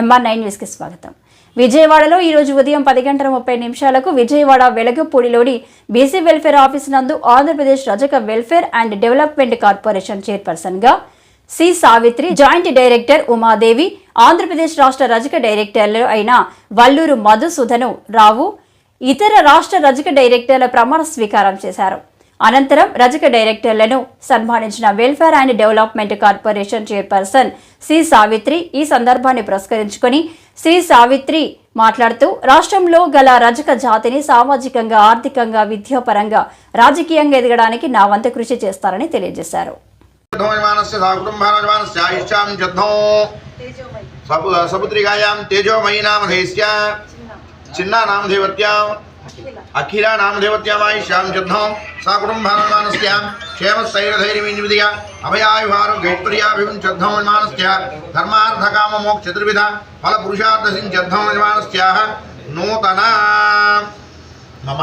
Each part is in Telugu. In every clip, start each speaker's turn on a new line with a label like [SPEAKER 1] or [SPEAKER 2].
[SPEAKER 1] ఎంఆర్ నైన్ న్యూస్కి స్వాగతం. విజయవాడలో ఈరోజు ఉదయం పది గంటల ముప్పై నిమిషాలకు విజయవాడ వెలగపూడిలోని బీసీ వెల్ఫేర్ ఆఫీస్ నందు Andhra Pradesh Rajaka welfare and development corporation చైర్పర్సన్గా C Savitri joint director Umadevi Andhra Pradesh రాష్ట్ర రజక డైరెక్టర్లు అయిన వల్లూరు మధుసూదను రావు ఇతర రాష్ట్ర రజక డైరెక్టర్ల ప్రమాణ స్వీకారం చేశారు. అనంతరం రజక డైరెక్టర్లను సన్మానించిన welfare and development corporation chairperson C Savitri ఈ సందర్భాన్ని పురస్కరించుకొని శ్రీ సావిత్రి మాట్లాడుతూ రాష్ట్రంలో గల రజక జాతిని సామాజికంగా ఆర్థికంగా విద్యాపరంగా రాజకీయంగా ఎదగడానికి నా వంతు కృషి చేస్తారని తెలియజేశారు.
[SPEAKER 2] సపుత్రికాయాం తేజోమయీ చిన్న నామధేవత్యాం అఖిల నామధేవత్యాం ఆయుష్యాం జద్ధం సాకుటుంబానస్య క్షేమస్థైర్యధైర్యమిన్విదియ అభయాయుహారోగ్యైత్వర్యాభిముంచద్ధోన్మానస్య ధర్మార్థకామ మోక్ష చతుర్విధ ఫల పురుషార్థసించద్ధోన్మానస్య నూతన మమ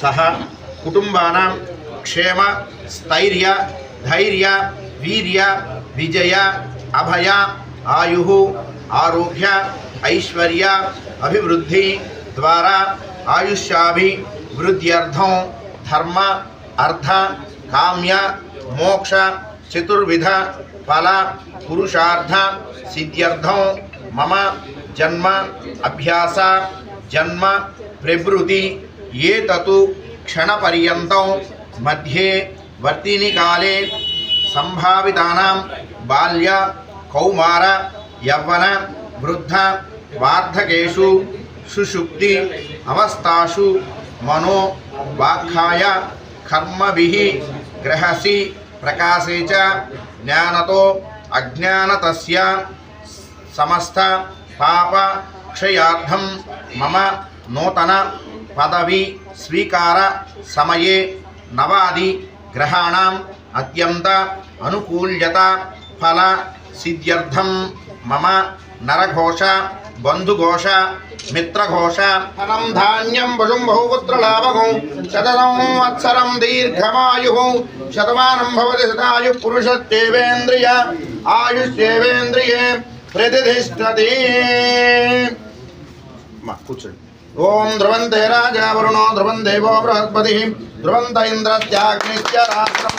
[SPEAKER 2] సహ కుటుంబానాం క్షేమ స్థైర్య ధైర్య వీర్య విజయ అభయ ఆయు ఆరోగ్య ఐశ్వర్య అభివృద్ధి ద్వారా आयुष्याभि वृद्ध्यर्थों धर्म, अर्थ, काम्य, मोक्ष, चतुर्विध, फल, पुरुषार्थ सिद्ध्यर्थों मम, जन्म, अभ्यास, जन्म, प्रभृति ये तु क्षणपर्यत मध्ये वर्ती काले संभाविता बाल्य, कौमार, यौवन, वृद्ध वार्धकेशु సుషుప్తి అవస్థాషు మనో వాఖ్యాయ కర్మభి గ్రహసి ప్రకాశే చ జ్ఞానతో అజ్ఞానత సమస్త పాప క్షయార్థం మమ నూతన పదవి స్వీకార సమయే నవాది గ్రహాణం అత్యంత అనుకూల్యత ఫల సిద్ధ్యర్థం మమ నరఘోష బంధుఘోష మిత్రఘోష ధనం ధాన్యం పశుం బహుపుత్రలాభగం శతసం వత్సరం దీర్ఘమాయు శతమానం భవతి శతాయు పురుషత్యేవేంద్రియ ఆయుష్యేవేంద్రియే ప్రతిష్టతి కూర్చోండి ఓం ధ్రువంతే రాజా వరుణో ధ్రువం దేవో బృహస్పతి ధ్రువంత ఇంద్రత్యాగ్నిశ్చ రాష్ట్రం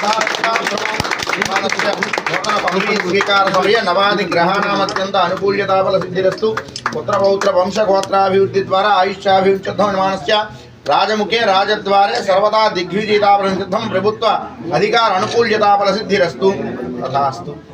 [SPEAKER 2] స్వీకారసమయ నవాది గ్రహాణమత్యంత అనుకూల్యతాఫల సిద్ధిరస్తు పుత్ర పౌత్ర వంశగోత్రాభివృద్ధి ద్వారా ఆయుష్యాభివృద్ధం నిర్మాణస్య రాజముఖే రాజద్వారే సర్వదా దిగ్విజయితాఫల సిద్ధం. ప్రభుత్వ అధికార అనుకూల్యతాఫల సిద్ధిరస్తు. తథాస్తు.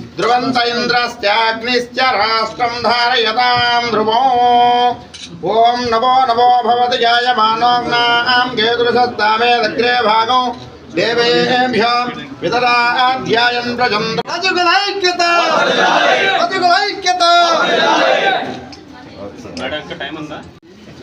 [SPEAKER 3] చదవండి మీరు చదవండి.
[SPEAKER 2] మేడం గారు ఓం ధ్రువంతే రాజా వరుణో ధ్రువం దేవో బృహస్పతి ధ్రువంత ఇంద్రశ్చాగ్నిశ్చ రాష్ట్రం ధారయతాం ధ్రువో ఓం నమో నమో భవతి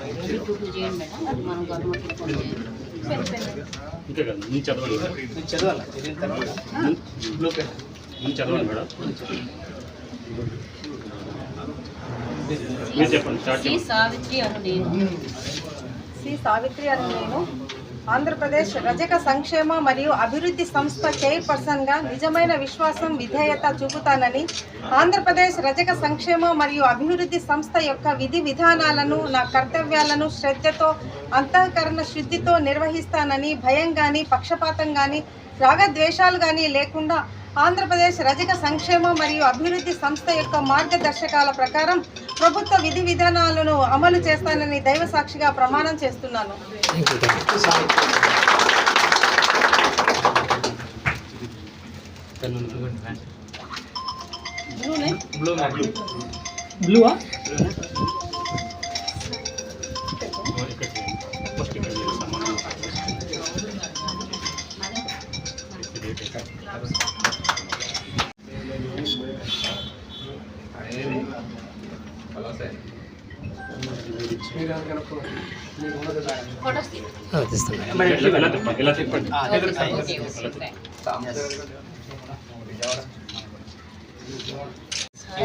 [SPEAKER 2] భాగం దేవేభ్యో వితరాధ్యాయన్
[SPEAKER 4] అంతే కదా నేను చదవండి నేను చదవండి మేడం మీరు చెప్పండి స్టార్ట్
[SPEAKER 5] శ్రీ సావిత్రి అను నేను.
[SPEAKER 6] సి సావిత్రి అని నేను. ఆంధ్రప్రదేశ్ రజక సంక్షేమ మరియు అభివృద్ధి సంస్థ చైర్పర్సన్గా నిజమైన విశ్వాసం విధేయత చూపుతానని ఆంధ్రప్రదేశ్ రజక సంక్షేమ మరియు అభివృద్ధి సంస్థ యొక్క విధి విధానాలను నా కర్తవ్యాలను శ్రద్ధతో అంతఃకరణ శుద్ధితో నిర్వహిస్తానని భయం కానీ పక్షపాతం కానీ రాగద్వేషాలు కానీ లేకుండా ఆంధ్రప్రదేశ్ రజక సంక్షేమ మరియు అభివృద్ధి సంస్థ యొక్క మార్గదర్శకాల ప్రకారం ప్రభుత్వ విధి విధానాలను అమలు చేస్తానని దైవ సాక్షిగా ప్రమాణం చేస్తున్నాను.
[SPEAKER 3] బ్లూవా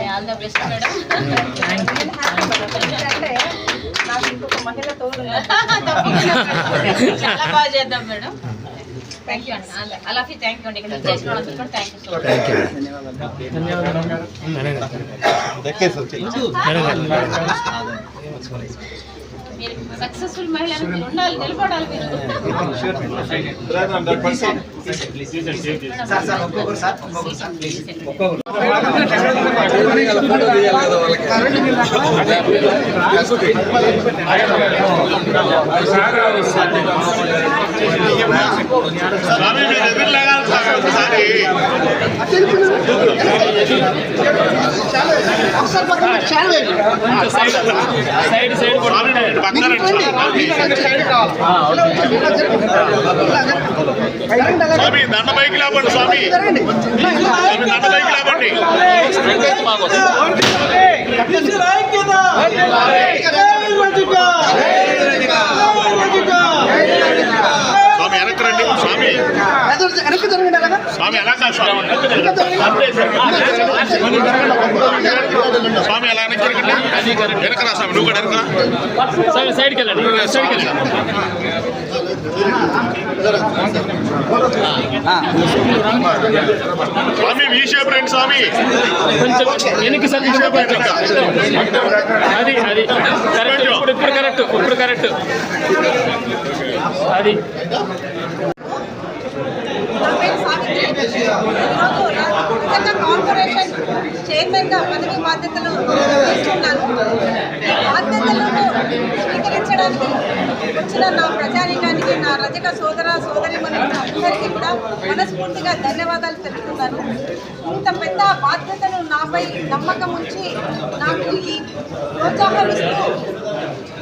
[SPEAKER 5] ఆల్ ద బెస్ట్ మేడం
[SPEAKER 6] అంటే నాకు ఇంకొక మహిళ తోడు
[SPEAKER 5] చాలా బాగా చేద్దాం మేడం థ్యాంక్ యూ అండి అలాగే థ్యాంక్ యూ అండి ఇక్కడ చేసిన వాళ్ళందరికీ కూడా థ్యాంక్ యూ సో మచ్ మీరు సక్సెస్ఫుల్ మహిళలు మీరు ఉండాలి నిలబడాలి మీరు.
[SPEAKER 3] Side side.
[SPEAKER 2] స్వామి దండ పైకి లేపండి స్వామి. స్వామి దండ పైకి లేపండి స్వామి వెనక్కి రండి స్వామి
[SPEAKER 7] వెనక్కి జరగండి అలాగా.
[SPEAKER 2] స్వామి ఎలా కాదు? స్వామి స్వామి ఎలా వెనక్కి జరగండి వెనకరా స్వామి నువ్వు కూడా వెనకరా
[SPEAKER 3] సైడ్కి వెళ్ళండి. సైడ్కి వెళ్ళండి.
[SPEAKER 2] స్వామి వీ షేప్ రండి స్వామి.
[SPEAKER 3] కొంచెం వెనక్కి అది అది. కరెక్ట్ ఇప్పుడు ఇప్పుడు కరెక్ట్ ఇప్పుడు కరెక్ట్ అది.
[SPEAKER 6] ఈరోజు కార్పొరేషన్ చైర్మన్గా పదవి బాధ్యతలు తీసుకున్నాను. బాధ్యతలను స్వీకరించడానికి వచ్చిన నా ప్రజానికానికి నా రజక సోదర సోదరి అందరికీ కూడా మనస్ఫూర్తిగా ధన్యవాదాలు తెలుపుతున్నాను. ఇంత పెద్ద బాధ్యతను నాపై నమ్మకం ఉంచి నాకు ఈ ప్రోత్సాహమిస్తూ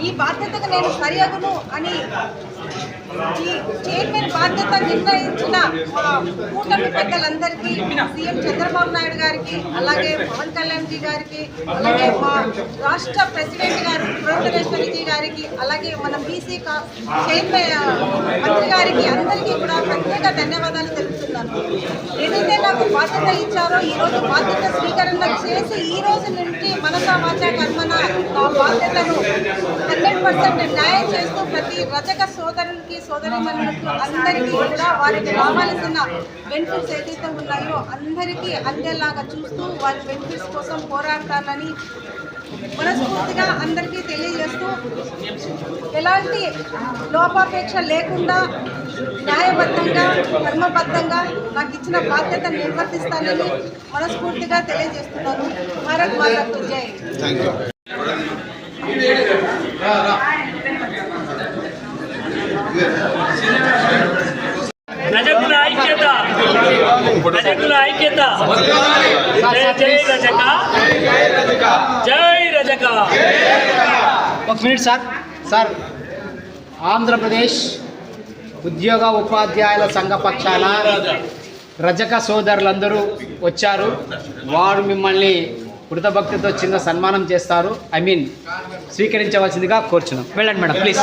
[SPEAKER 6] ఈ బాధ్యతకు నేను సరియగును అని చైర్మన్ బాధ్యత నిర్ణయించిన కూటమి పెద్దలందరికీ సీఎం చంద్రబాబు నాయుడు గారికి అలాగే పవన్ కళ్యాణ్ జీ గారికి అలాగే మా రాష్ట్ర ప్రెసిడెంట్ గారు పురంధరేశ్వరిజీ గారికి అలాగే మన బీసీ చైర్మన్ మంత్రి గారికి అందరికీ కూడా ప్రత్యేక ధన్యవాదాలు తెలుపుతున్నాను. ఏదైతే నాకు బాధ్యత ఇచ్చారో ఈ రోజు బాధ్యత స్వీకరణ చేసి ఈ రోజు నుంచి మన సమాచార కర్మన బాధ్యతను హండ్రెడ్ పర్సెంట్ న్యాయం చేస్తూ ప్రతి రజక సోదరునికి అందరికీ కూడా వారికి రావాల్సిన బెనిఫిట్స్ ఏదైతే ఉన్నాయో అందరికీ అందేలాగా చూస్తూ వారి బెనిఫిట్స్ కోసం పోరాడతానని మనస్ఫూర్తిగా అందరికీ తెలియజేస్తూ ఎలాంటి లోపాపేక్ష లేకుండా న్యాయబద్ధంగా ధర్మబద్ధంగా నాకు ఇచ్చిన బాధ్యత నిర్వర్తిస్తానని మనస్ఫూర్తిగా తెలియజేస్తున్నాను. భారత్ మాతకు జై
[SPEAKER 3] రజకుల ఐక్యత రజకుల ఐక్యత. జై జై రజక. జై రజక.
[SPEAKER 8] ఒక మినిట్ సార్. సార్ ఆంధ్రప్రదేశ్ ఉద్యోగ ఉపాధ్యాయుల సంఘ పక్షాన రజక సోదరులందరూ వచ్చారు. వారు మిమ్మల్ని కృతభక్తితో చిన్న సన్మానం చేస్తారు. ఐ మీన్ స్వీకరించవలసిందిగా కోరుచున్నాం. వెళ్ళండి మేడం ప్లీజ్